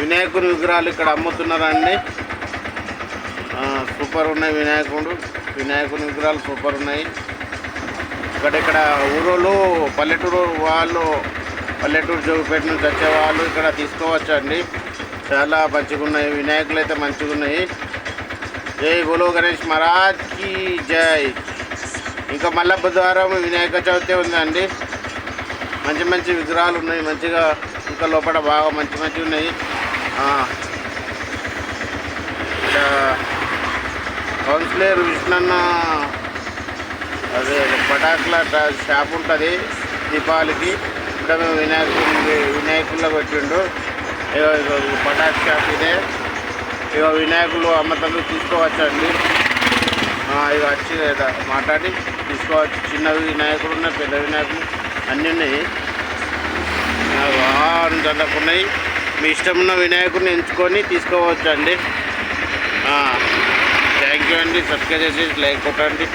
వినాయకుని విగ్రహాలు ఇక్కడ అమ్ముతున్నారండి సూపర్ ఉన్నాయి వినాయకుడు. వినాయకుని విగ్రహాలు సూపర్ ఉన్నాయి. ఇక్కడ ఇక్కడ ఊరోళ్ళు పల్లెటూరు వాళ్ళు పల్లెటూరు జోగిపేట నుంచి వచ్చేవాళ్ళు ఇక్కడ తీసుకోవచ్చు అండి చాలా మంచిగా ఉన్నాయి వినాయకులు అయితే మంచిగా ఉన్నాయి జై బోలో గణేష్ మహారాజ్కి జై. ఇంకా మళ్ళా బుధవారం వినాయక చవితి ఉందండి. మంచి మంచి విగ్రహాలు ఉన్నాయి. మంచిగా ఇంకా లోపల బాగా మంచి మంచిగా ఉన్నాయి. కౌన్సిలర్ విష్ణన్న అదే పటాకుల షాప్ ఉంటుంది దీపావళికి. ఇక్కడ మేము వినాయకుడి వినాయకుల్లో పెట్టిండు ఇగో పటాక్ షాప్ ఇదే. ఇక వినాయకులు అమ్మతలు తీసుకోవచ్చండి. ఆ, ఇక వచ్చి మాట్లాడి తీసుకోవచ్చు. చిన్న వినాయకుడు ఉన్నాయి పెద్ద వినాయకులు అన్నీ ఉన్నాయి. చందకు ఉన్నాయి. మీ ఇష్టం ఉన్న వినాయకుడిని ఎంచుకొని తీసుకోవచ్చు అండి థ్యాంక్ యూ అండి. సబ్స్క్రైబ్ చేసి లైక్ కొట్టండి.